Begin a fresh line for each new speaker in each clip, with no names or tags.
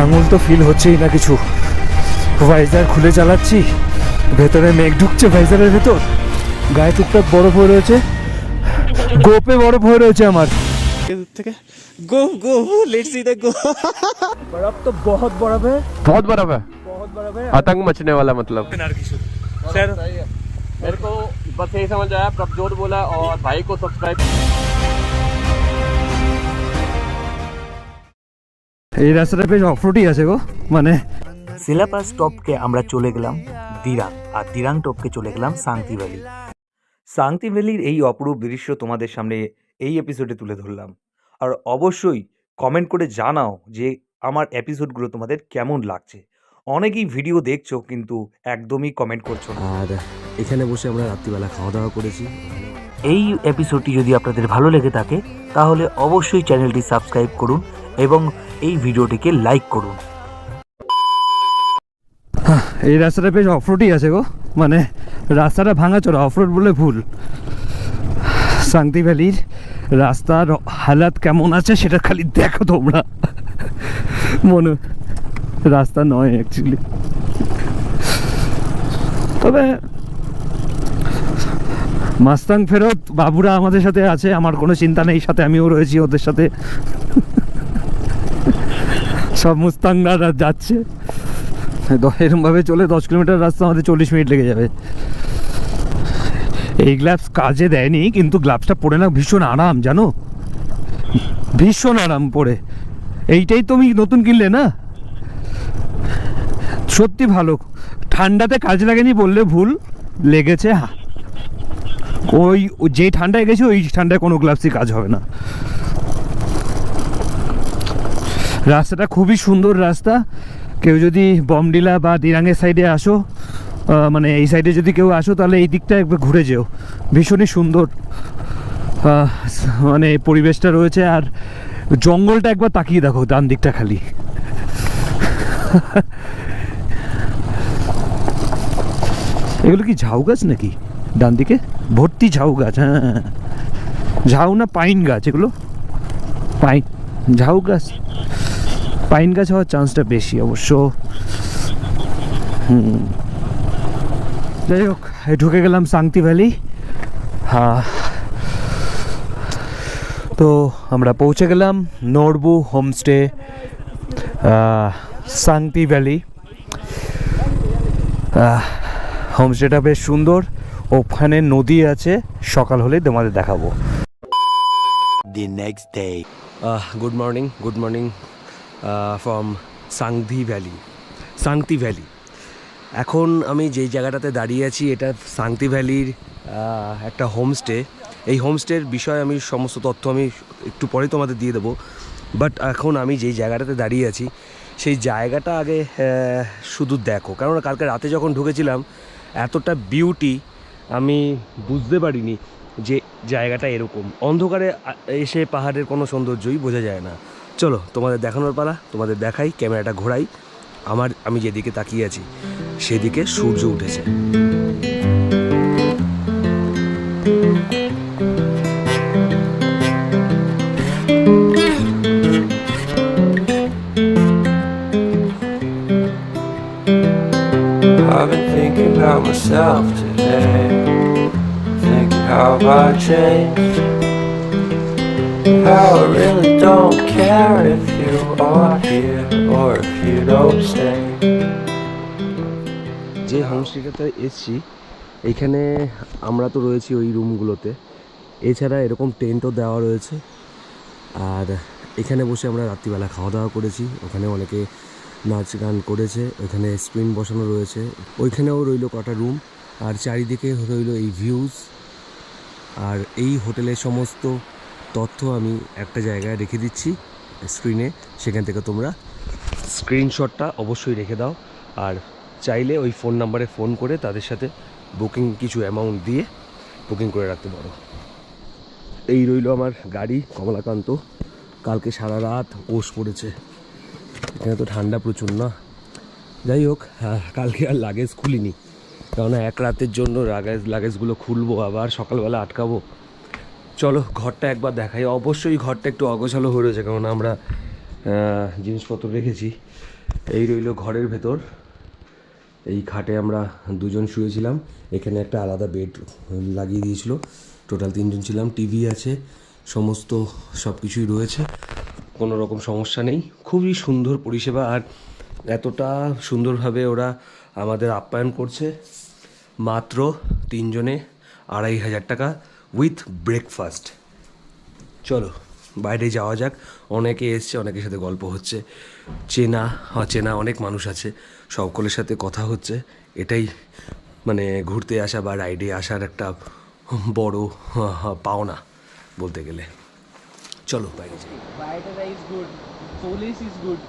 আঙুল তো ফিল হচ্ছেই না কিছু ভাইজার খুলে চালাচ্ছি ভেতরে মেঘ ঢুকছে ভাইজারের ভেতর গায়ে টুকটাক বরফ হয়ে রয়েছে গোপে বরফ হয়ে রয়েছে আমার থেকে গোপ গোপ
বরফ তো বহুত
বরফ আতঙ্ক মচনে वाला আর কিছু সমঝ আয়া প্রভজোত বোলা আর ভাই সাবস্ক্রাইব এই রাস্তাটা বেশ অফরোডই আছে গো মানে সিলাপাস টপকে আমরা চলে গেলাম দিরাং আর দিরাং টপকে চলে গেলাম শান্তি ভ্যালি শান্তি ভ্যালির এই অপরূপ দৃশ্য তোমাদের সামনে এই এপিসোডে তুলে ধরলাম আর অবশ্যই কমেন্ট করে জানাও যে আমার এপিসোডগুলো তোমাদের কেমন লাগছে অনেকেই ভিডিও দেখছো কিন্তু একদমই কমেন্ট করছো না আর এখানে বসে আমরা রাত্রিবেলা খাওয়া দাওয়া করেছি এই এপিসোডটি যদি আপনাদের ভালো লেগে থাকে তাহলে অবশ্যই চ্যানেলটি সাবস্ক্রাইব করুন এবং এই ভিডিওটিকে লাইক করুন এই রাস্তাটা বেশ অফরোডই আছে গো মানে রাস্তাটা ভাঙাচোরা অফরোড বলে ভুল শান্তি ভ্যালির রাস্তার হালাত কেমন আছে সেটা খালি দেখো তোমরা মনে রাস্তা নয় অ্যাকচুয়ালি তবে মাস্তাং ফেরত বাবুরা আমাদের সাথে আছে আমার কোনো চিন্তা নেই সাথে আমিও রয়েছি ওদের সাথে সব মুস্তাংরা যাচ্ছে এরমভাবে চলে দশ কিলোমিটার রাস্তা আমাদের চল্লিশ মিনিট লেগে যাবে এই গ্লাভস কাজে দেয়নি কিন্তু গ্লাভসটা পরে না ভীষণ আরাম জানো ভীষণ আরাম পরে এইটাই তুমি নতুন কিনলে না সত্যি ভালো ঠান্ডাতে কাজে লাগেনি বললে ভুল লেগেছে হ্যাঁ ওই যে ঠান্ডায় গেছে ওই ঠান্ডায় কোনো গ্লাভসই কাজ হবে না রাস্তাটা খুবই সুন্দর রাস্তা কেউ যদি বমডিলা বা দিরাঙের সাইডে আসো মানে এই সাইডে যদি কেউ আসো তাহলে এই দিকটা একবার ঘুরে যেও ভীষণই সুন্দর মানে পরিবেশটা রয়েছে আর জঙ্গলটা একবার তাকিয়ে দেখো ডান দিকটা খালি এগুলো কি ঝাউ গাছ নাকি ডান দিকে ভর্তি ঝাউ গাছ হ্যাঁ, হ্যাঁ, হ্যাঁ। ঝাউ না পাইন গাছ এগুলো পাইন ঝাউ গাছ পাইন গাছ হওয়ার চান্সটা বেশি অবশ্য হুম যাই হোক ঢুকে গেলাম সাংতি ভ্যালি হ্যাঁ তো আমরা পৌঁছে গেলাম নরবু হোমস্টে সাংতি ভ্যালি হোমস্টেটা বেশ সুন্দর ওখানে নদী আছে সকাল হলে তোমাদের দেখাবো the next day good morning good morning from Sangti valley Sangti valley এখন আমি যেই জায়গাটাতে দাঁড়িয়ে আছি এটা সাংতি ভ্যালির একটা হোমস্টে এই হোমস্টের বিষয়ে আমি সমস্ত তথ্য আমি একটু পরে তোমাদের দিয়ে দেবো বাট এখন আমি যেই জায়গাটাতে দাঁড়িয়ে আছি সেই জায়গাটা আগে শুধু দেখো কারণ কালকে রাতে যখন ঢুকেছিলাম এতটা বিউটি আমি বুঝতে পারিনি যে জায়গাটা এরকম অন্ধকারে এসে পাহাড়ের কোনো সৌন্দর্যই বোঝা যায় না চলো তোমাদের দেখানোর পালা তোমাদের দেখাই ক্যামেরাটা ঘোরাই আমার আমি যেদিকে তাকিয়ে আছি সেদিকে সূর্য উঠেছে myself today, thinking how I changed, I really don't care if you are here or if you don't stay. যে হোমস্টেটাতে এসছি এখানে আমরা তো রয়েছি ওই রুমগুলোতে এছাড়া এরকম টেন্টও দেওয়া রয়েছে আর এখানে বসে আমরা রাত্রিবেলা খাওয়া দাওয়া করেছি ওখানে অনেকে নাচ গান করেছে ওখানে স্ক্রিন বসানো রয়েছে ওইখানেও রইল কটা রুম আর চারিদিকে রইল এই ভিউজ আর এই হোটেলের সমস্ত তথ্য আমি একটা জায়গায় রেখে দিচ্ছি স্ক্রিনে সেখান থেকে তোমরা স্ক্রিনশটটা অবশ্যই রেখে দাও আর চাইলে ওই ফোন নাম্বারে ফোন করে তাদের সাথে বুকিং কিছু অ্যামাউন্ট দিয়ে বুকিং করে রাখতে পারো এই রইল আমার গাড়ি কমলাকান্ত কালকে সারা রাত ওষ পড়েছে এখানে তো ঠান্ডা প্রচুর না যাই হোক হ্যাঁ, কালকে আর লাগেজ খুলিনি কেননা এক রাতের জন্য লাগেজ লাগেজগুলো খুলবো আবার সকালবেলা আটকাবো চলো ঘরটা একবার দেখাই অবশ্যই ঘরটা একটু অগোছালো হয়ে রয়েছে কারণ আমরা জিনিসপত্র রেখেছি এই রইল ঘরের ভেতর এই খাটে আমরা দুজন শুয়েছিলাম এখানে একটা আলাদা বেড লাগিয়ে দিয়েছিল টোটাল তিনজন ছিলাম টিভি আছে সমস্ত সব কিছুই রয়েছে কোনো রকম সমস্যা নেই খুবই সুন্দর পরিষেবা আর এতটা সুন্দরভাবে ওরা আমাদের আপ্যায়ন করছে মাত্র তিনজনে আড়াই হাজার টাকা উইথ ব্রেকফাস্ট চলো বাইরে যাওয়া যাক অনেকে এসছে অনেকের সাথে গল্প হচ্ছে চেনা অচেনা অনেক মানুষ আছে সকলের সাথে কথা হচ্ছে এটাই মানে ঘুরতে আসা বা রাইডে আসার একটা বড় পাওনা বলতে গেলে চলো বাইরে যাই
বাইরে is good police is good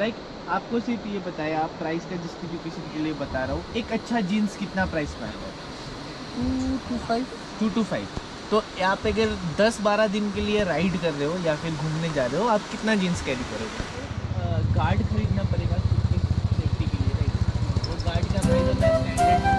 like आपको सिर्फ ये बताया आप प्राइस का এক के জিন্স बता रहा हूँ एक अच्छा जीन्स टू टू फाइव तो आप अगर दस बारह दिन के लिए राइड कर रहे हो या फिर घूमने जा रहे हो आप कितना जीन्स कैरी करोगे
गार्ड खरीदना पड़ेगा सेफ्टी के लिए राइट और गार्ड का प्राइस तो होता है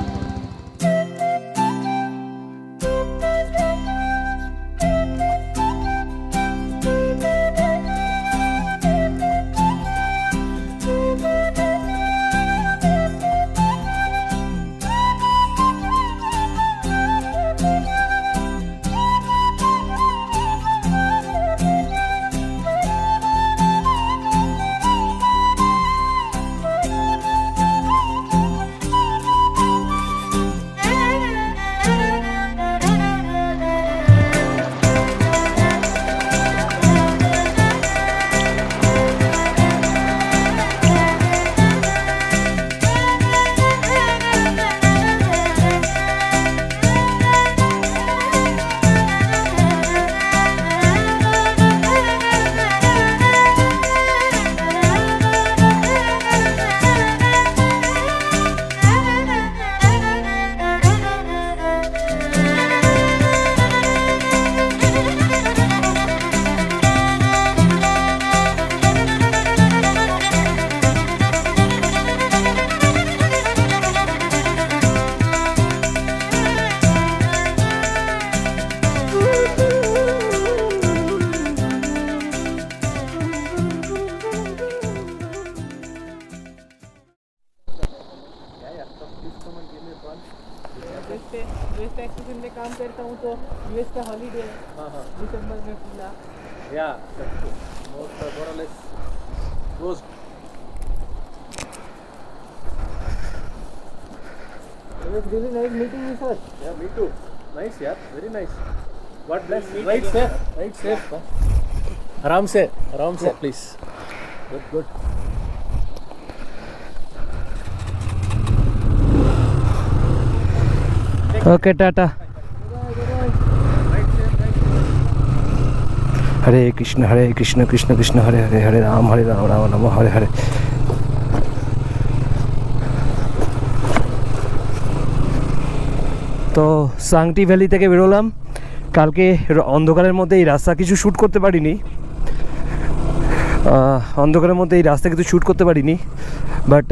काम करता हूँ तो यूएस का हॉलीडे दिसंबर में पूरा या रोज It was really nice meeting you, sir. Yeah, me too. Nice, yeah. Very nice. God bless. Right, sir. Right, sir. आराम से आराम से please good good okay tata Hare Krishna Hare Krishna Krishna Krishna Hare Hare Hare Ram Hare Ram Ram Ram Hare Hare তো সাংটি ভ্যালি থেকে বেরোলাম কালকে অন্ধকারের মধ্যে এই রাস্তা কিছু শ্যুট করতে পারিনি অন্ধকারের মধ্যে এই রাস্তা কিছু শ্যুট করতে পারিনি বাট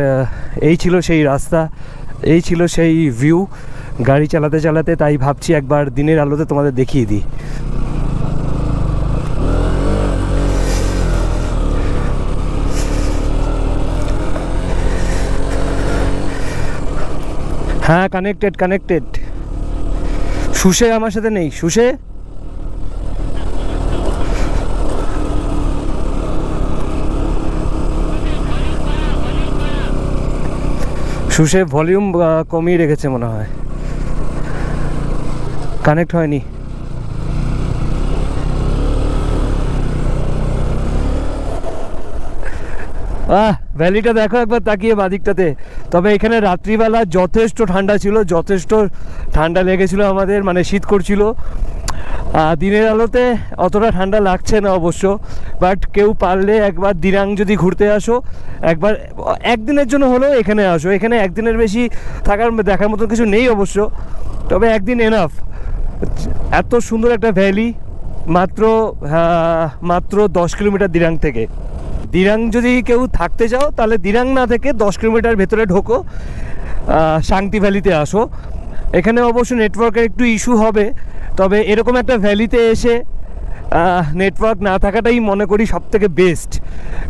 এই ছিল সেই রাস্তা এই ছিল সেই ভিউ গাড়ি চালাতে চালাতে তাই ভাবছি একবার দিনের আলোতে তোমাদের দেখিয়ে দিই হ্যাঁ কানেক্টেড কানেক্টেড সুশে আমার সাথে নেই সুশে সুশে ভলিউম কমিয়ে রেখেছে মনে হয় কানেক্ট হয়নি ভ্যালিটা দেখো একবার তাকিয়ে বাদিকটাতে তবে এখানে রাত্রিবেলা যথেষ্ট ঠান্ডা ছিল যথেষ্ট ঠান্ডা লেগেছিল আমাদের মানে শীত করছিল দিনের আলোতে অতটা ঠান্ডা লাগছে না অবশ্য বাট কেউ পারলে একবার দিরাং যদি ঘুরতে আসো একবার একদিনের জন্য হলেও এখানে আসো এখানে একদিনের বেশি থাকার দেখার মতো কিছু নেই অবশ্য তবে একদিন এনাফ এত সুন্দর একটা ভ্যালি মাত্র হ্যাঁ, মাত্র দশ কিলোমিটার দিরাং থেকে দিরাং যদি কেউ থাকতে চাও তাহলে দিরাং না থেকে দশ কিলোমিটার ভেতরে ঢোকো শান্তি ভ্যালিতে আসো এখানে অবশ্য নেটওয়ার্কের একটু ইস্যু হবে তবে এরকম একটা ভ্যালিতে এসে নেটওয়ার্ক না থাকাটাই মনে করি সব থেকে বেস্ট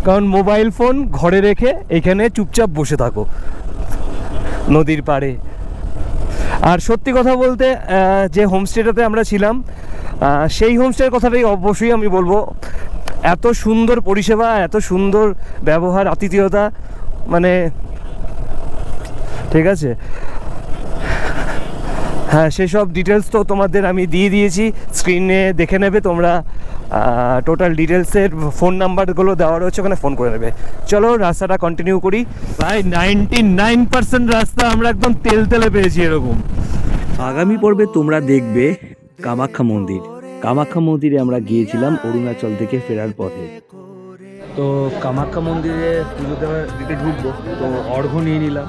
কারণ মোবাইল ফোন ঘরে রেখে এখানে চুপচাপ বসে থাকো নদীর পাড়ে আর সত্যি কথা বলতে যে হোমস্টেটাতে আমরা ছিলাম সেই হোমস্টের কথাটাই অবশ্যই আমি বলবো এত সুন্দর পরিষেবা এত সুন্দর ব্যবহার আতিথেয়তা মানে ঠিক আছে হ্যাঁ সেসব ডিটেলস তো তোমাদের আমি দিয়ে দিয়েছি স্ক্রিনে দেখে নেবে তোমরা টোটাল ডিটেলসের ফোন নাম্বারগুলো দেওয়া রয়েছে ওখানে ফোন করে নেবে চলো রাস্তাটা কন্টিনিউ করি প্রায় নাইনটি নাইন পার্সেন্ট রাস্তা আমরা একদম তেল তেলে পেয়েছি এরকম আগামী পর্বে তোমরা দেখবে কামাখ্যা মন্দির কামাখ্যা মন্দিরে আমরা গিয়েছিলাম অরুণাচল থেকে ফেরার পথে তো কামাখ্যা মন্দিরে পুজো দেওয়ার দিকে ঢুকবো তো অর্ঘ্য নিয়ে নিলাম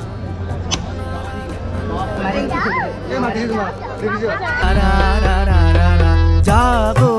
জাগো